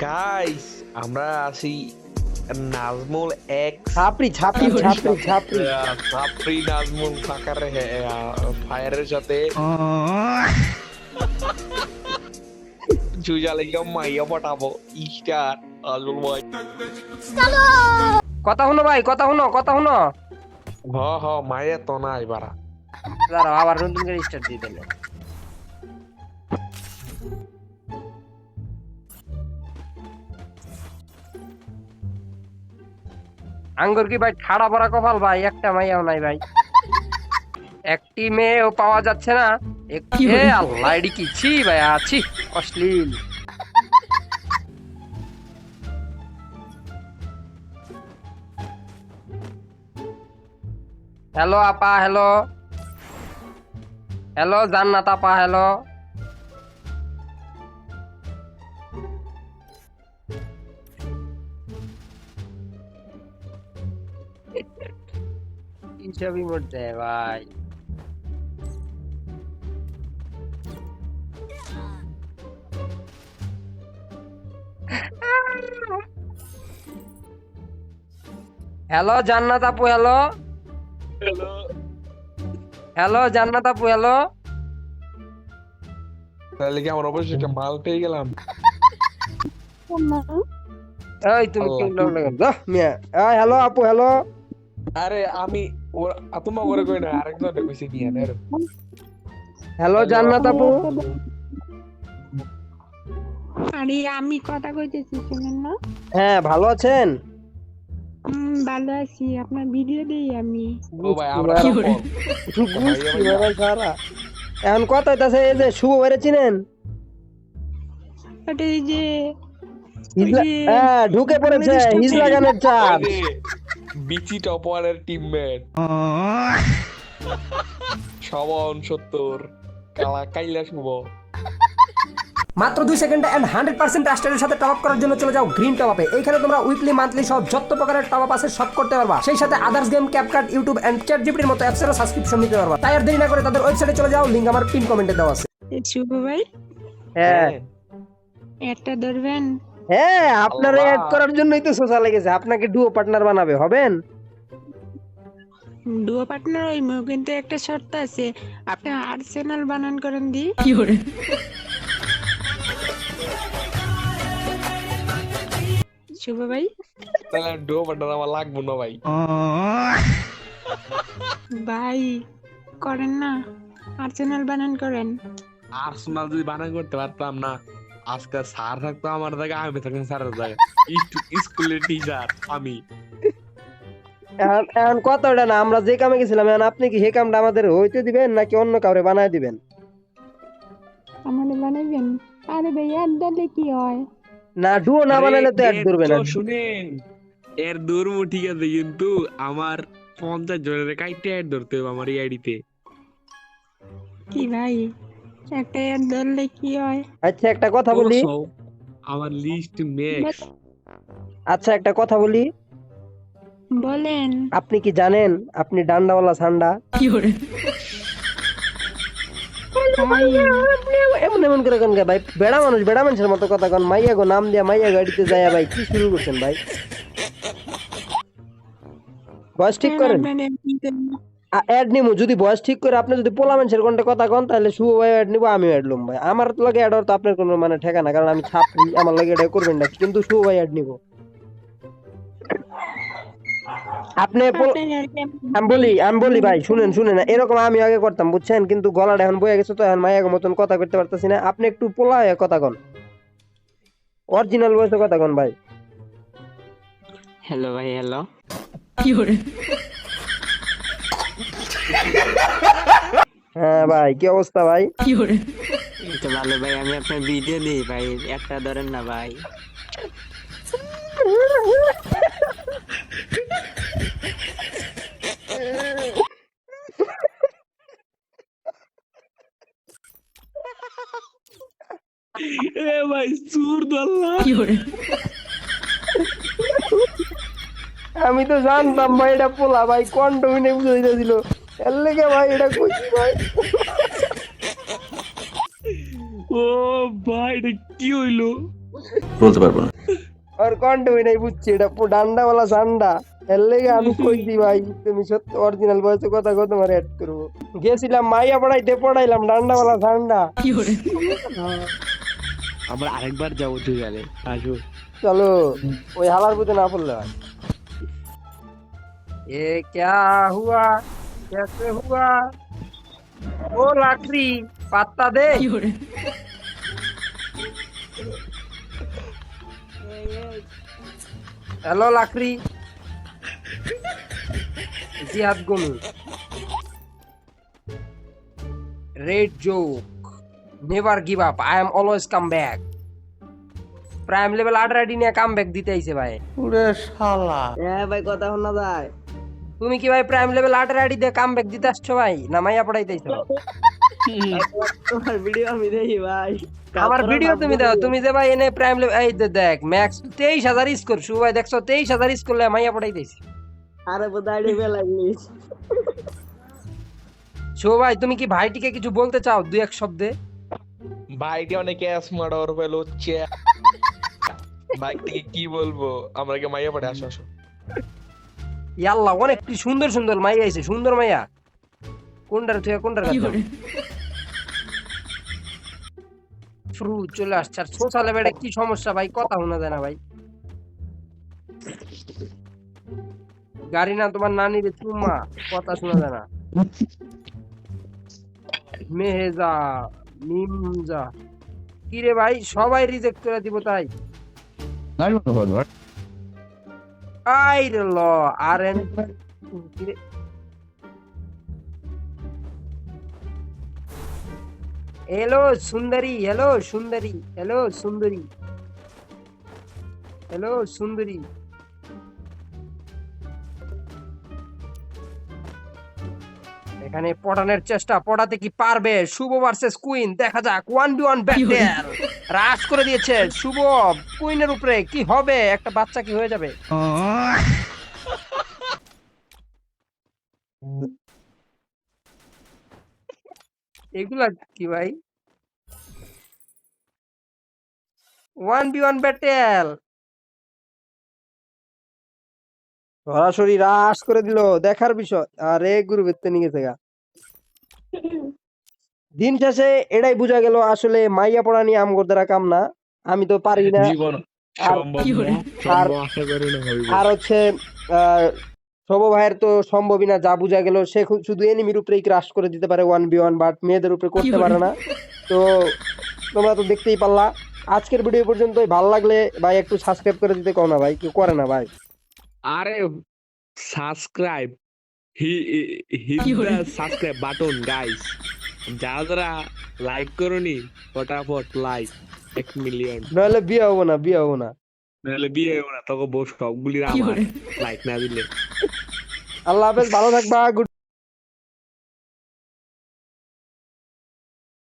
Guys আমরা আছি নাজমুল এক ছাপড়ি ছাপড়ি ছাপড়ি। ছাপড়ি সাপরি নাজমুল ফাকার ফায়ারের সাথে। জুজা লেগে মাইয়া পটাবো ইস্টার নাজমুল ভাই। কথা শুনো ভাই কথা শুনো কথা শুনো। হ হ মাইয়া তো না এবারা। দাঁড়াও আবার নতুন করে স্টার্ট দিয়ে দিলে আঙ্গুর কি ভাই খাড়া পড়া কপাল ভাই? একটা মাইয়াও নাই ভাই। একটি মেয়েও পাওয়া যাচ্ছে না। এ আল্লাহ এডি কি? ছি ভাই আছি অশ্লীল। হ্যালো আপা হ্যালো। হ্যালো জান্নাত আপা হ্যালো। এইসবই মধ্যে ভাই হ্যালো জান্নাত আপু হ্যালো হ্যালো জান্নাত আপু হ্যালো তাহলে কি আমার অবশ্যই একটা মাল পেয়ে গেলাম? এই তুমি কি আল্লাহ। লোক লাগাম যাও মিয়া। হ্যালো আপু হ্যালো আরে আমি তোমার করে কই না আরেকজন কইছে কি হ্যালো জান্নাত আপু। আরে আমি কথা কইতেছি শুনেন না? হ্যাঁ ভালো আছেন? হুম ভালো আছি। আপনার ভিডিও দেই আমি। ও ভাই আমরা কি। ভাই সারা এখন কত হইতাছে এই যে শুভ বাইরে চিনেন? ওটা এই যে হ্যাঁ ঢুকে পড়েছে হিজলা গানের চাপ বিচি টপারের টিমমেট শ্রবণ সত্তর। কালা কাইলা শুভ। মাত্র দুই সেকেন্ডে এন্ড হান্ড্রেড পার্সেন্ট রাস্টারের সাথে টপ আপ করার জন্য চলে যাও গ্রিন টপ আপে এইখানে তোমরা উইকলি মান্থলি সব যত প্রকারের টপ আপ আছে সব করতে পারবা। সেই সাথে others game CapCut YouTube and chat জিপিটির মতো অ্যাপসেরও সাবস্ক্রিপশন নিতে পারবা। তাই আর দেরি না করে তাদের ওয়েবসাইটে চলে যাও লিঙ্ক আমার পিন কমেন্টে দেওয়া আছে। শুভ ভাই? হ্যাঁ। একটা ধরবেন? হ্যাঁ আপনার। অ্যাড করার জন্যই তো সোশ্যাল লেগেছে। আপনাকে ডুও পার্টনার বানাবে হবেন? ডুও পার্টনার ওই কিন্তু একটা শর্ত আছে। আপনি আর্সেনাল বানান করেন দি। কি করে? শুভ ভাই। তাহলে ডো বাটন আমার লাগবো না ভাই। ভাই করেন না। আর্সেনাল বানান করেন। আর্সেনাল যদি বানান করতে পারতাম না। আজকে স্যার থাকতো আমার জায়গায় আমি থাকতাম স্যারের জায়গায়। স্কুলের টিচার আমি। এখন এখন কথাটা না আমরা যে কামে গেছিলাম এখন আপনি কি হে কামটা আমাদের হইতে দিবেন নাকি অন্য কাউরে বানায় দিবেন? বানাইবেন? আরে ভাই আর দলে কি হয়? না ডুও না বানাইলে তো ধরবে না। শুনেন এর দূরমু ঠিক আছে কিন্তু আমার পঞ্চাশ জনের কাইটে অ্যাড ধরতে হবে আমার এই আইডিতে। কি ভাই? একটা ধরলে কি হয় আচ্ছা একটা কথা বলি। আমার লিস্ট আচ্ছা একটা কথা বলি। বলেন। আপনি কি জানেন আপনি ডান্ডাওয়ালা সান্ডা? ভাই এমন এমন করে কোন ভাই? বেড়া মানুষ বেড়া মানুষের মতো কথা কোন। মাইয়া গো নাম দিয়া মাইয়া গাড়িতে যায় ভাই কি শুরু করছেন ভাই? বয়স ঠিক করেন? অ্যাড নিমু। যদি বয়স ঠিক করে আপনি যদি পোলা মানুষের কোনটা কথা কন তাহলে শুভ ভাই অ্যাড নিবো আমি অ্যাড লুম ভাই। আমার লগে অ্যাড তো আপনার কোনো মানে ঠেকা না কারণ আমি ছাপ আমার লগে এটা করবেন না। কিন্তু শুভ ভাই অ্যাড নিবো। আপনি আমি বলি আমি বলি ভাই শুনেন শুনেন। এরকম আমি আগে করতাম বুঝছেন? কিন্তু গলাটা এখন বয়ে গেছে তো এখন মায়ের মতন কথা করতে পারতেছি না। আপনি একটু পোলা হয়ে কথা কন। অরিজিনাল বয়সে কথা কন ভাই। হ্যালো ভাই হ্যালো হ্যাঁ ভাই কি অবস্থা ভাই? তো ভালো ভাই আমি আপনার ভিডিও দিই ভাই একটা ধরেন না ভাই। এ ভাই সুর দল্লা। আমি তো জানতাম ভাই এটা পোলা ভাই কন্ট মিনে বুঝে দিয়েছিল এর লেগে ভাই এটা কইছি ভাই? ও ভাই এটা কি হইল? বলতে পারব না। ওর কণ্ঠ হই নাই বুঝছি এটা ডান্ডা বলা ঝান্ডা এর লেগে আমি কইছি ভাই তুমি সত্যি অরিজিনাল বয়সে কথা কত তোমার অ্যাড করব। গেছিলাম মাইয়া পড়াইতে পড়াইলাম ডান্ডা বলা ঝান্ডা আমরা আরেকবার যাব তুই গেলে আসো। চলো ওই হালার পুঁতে না পড়লে হয়। এ ক্যা হুয়া? कैसे हुआ ও লাকড়ি পাত্তা দে হ্যালো লাকড়ি জিহাদ Gonu red joke never give up I am always come back prime level আট রাইডি নিয়ে কাম ব্যাক দিতে আইছে ভাই হ্যাঁ ভাই কথা শোনা যায় তুমি কি ভাই প্রাইম লেভেল আট রাইডি দিয়ে কাম ব্যাক দিতে আসছো ভাই? না মাইয়া পড়াইতে আইছো তোমার ভিডিও আমি দেখি ভাই। আমার ভিডিও তুমি দাও। তুমি যে ভাই এনে প্রাইম লেভেল এই দেখ ম্যাক্স তেইশ হাজার স্কোর শু ভাই দেখছ তেইশ হাজার স্কোর মাইয়া পড়াইতেছি। আরে বোধহয় বে লাগলিস শো ভাই তুমি কি ভাইটিকে কিছু বলতে চাও দুই এক শব্দে? ভাইটি অনেক ক্যাশ মার্ডার পেল হচ্ছে থেকে কি বলব? আমাকে মাইয়া পড়ে? আসো আসো। ইয়াল্লা অনেক কি সুন্দর সুন্দর মাইয়া আইছে সুন্দর মাইয়া। কোনটার তুই কোনটার কাছে ফ্রু চলে আসছে। আর সোশ্যাল লেভেলে কি সমস্যা ভাই? কথা শোনা যায় না ভাই। গাড়ি না তোমার নানির চুম্মা। কথা শোনা যায় না। মেহেজা মিমজা। কিরে ভাই? সবাই রিজেক্ট করে দিব তাই। আই ল আর এন কিরে হ্যালো সুন্দরী হ্যালো সুন্দরী হ্যালো সুন্দরী হ্যালো সুন্দরী। এখানে পটানোর চেষ্টা পটাতে কি পারবে? শুভ ভার্সেস কুইন দেখা যাক। One v one battle rush করে দিয়েছে। শুভ কুইনের উপরে কি হবে? একটা বাচ্চা কি হয়ে যাবে? এগুলা কি ভাই? ওয়ান বি ওয়ান ব্যাটেল সরাসরি রাস করে দিল দেখার বিষয়। আরে গুরু বেত্তে নিয়ে গেছে গা। দিন শেষে এটাই বোঝা গেল আসলে মাইয়া পড়া নিয়ে আমগর দ্বারা কাম না। আমি তো পারি না। আর- সম্ভব না, আর- সম্ভব আশা করি না হইব আর হচ্ছে শোভ ভাইয়ের তো সম্ভবই না যা বোঝা গেল। সে শুধু এনিমির উপরেই ক্রাশ করে দিতে পারে ওয়ান বি ওয়ান বাট মেয়েদের উপরে করতে পারে না। তো তোমরা তো দেখতেই পারলা। আজকের ভিডিও পর্যন্তই। ভালো লাগলে ভাই একটু সাবস্ক্রাইব করে দিতে কও না ভাই কেউ করে না ভাই। আরে subscribe hi hit the subscribe button guys যারা যারা লাইক করনি ফটাফট লাইক এক মিলিয়ন নাহলে বিয়ে হব না বিয়ে হব না। নাহলে বিয়ে হব না তোকে বউ সবগুলি আমার লাইক না দিলে। আল্লাহ হাফেজ ভালো থাকবা গুড